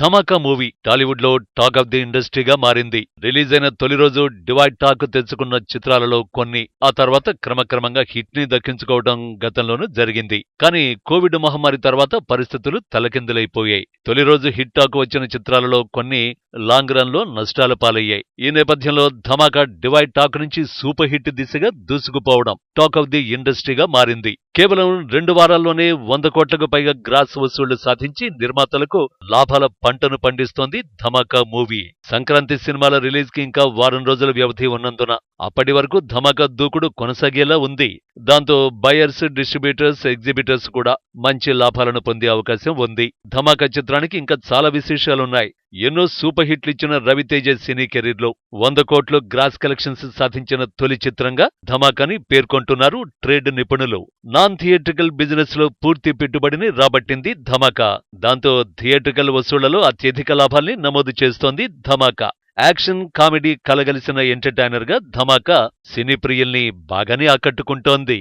ధమాకా movie టాలీవుడ్లో talk of the ఇండస్ట్రీగా మారింది. రిలీజ్ అయిన తొలి రోజు డివైడ్ టాక్ తెచ్చుకున్న చిత్రాలలో కొన్ని ఆ తర్వాత క్రమక్రమంగా హిట్ని దక్కించుకోవడం గతంలోనూ జరిగింది. కానీ కోవిడ్ మహమ్మారి తర్వాత పరిస్థితులు తలకిందులైపోయాయి. తొలి రోజు హిట్ టాక్ వచ్చిన చిత్రాలలో కొన్ని లాంగ్ రన్లో నష్టాల పాలయ్యాయి. ఈ నేపథ్యంలో ధమాకా డివైడ్ టాక్ నుంచి సూపర్ హిట్ దిశగా దూసుకుపోవడం టాక్ ఆఫ్ ది ఇండస్ట్రీగా మారింది. కేవలం రెండు వారాల్లోనే వంద కోట్లకు పైగా గ్రాస్ వసూళ్ళు సాధించి నిర్మాతలకు లాభాల పంటను పండిస్తోంది ధమాకా మూవీ. సంక్రాంతి సినిమాల రిలీజ్కి ఇంకా వారం రోజుల వ్యవధి ఉన్నందున అప్పటి వరకు ధమాకా దూకుడు కొనసాగేలా ఉంది. దాంతో బయర్స్ డిస్ట్రిబ్యూటర్స్ ఎగ్జిబిటర్స్ కూడా మంచి లాభాలను పొందే అవకాశం ఉంది. ధమాకా చిత్రానికి ఇంకా చాలా విశేషాలున్నాయి. ఎన్నో సూపర్ హిట్లు ఇచ్చిన రవితేజ సినీ కెరీర్లో వంద కోట్లు గ్రాస్ కలెక్షన్స్ సాధించిన తొలి చిత్రంగా ధమాకాని పేర్కొంటున్నారు ట్రేడ్ నిపుణులు. నాన్ థియేట్రికల్ బిజినెస్లో పూర్తి పెట్టుబడిని రాబట్టింది ధమాకా. దాంతో థియేట్రికల్ వసూళ్ళలో అత్యధిక లాభాల్ని నమోదు చేస్తోంది ధమాకా. యాక్షన్ కామెడీ కలగలిసిన ఎంటర్టైనర్గా ధమాకా సినీ ప్రియుల్ని బాగానే ఆకట్టుకుంటోంది.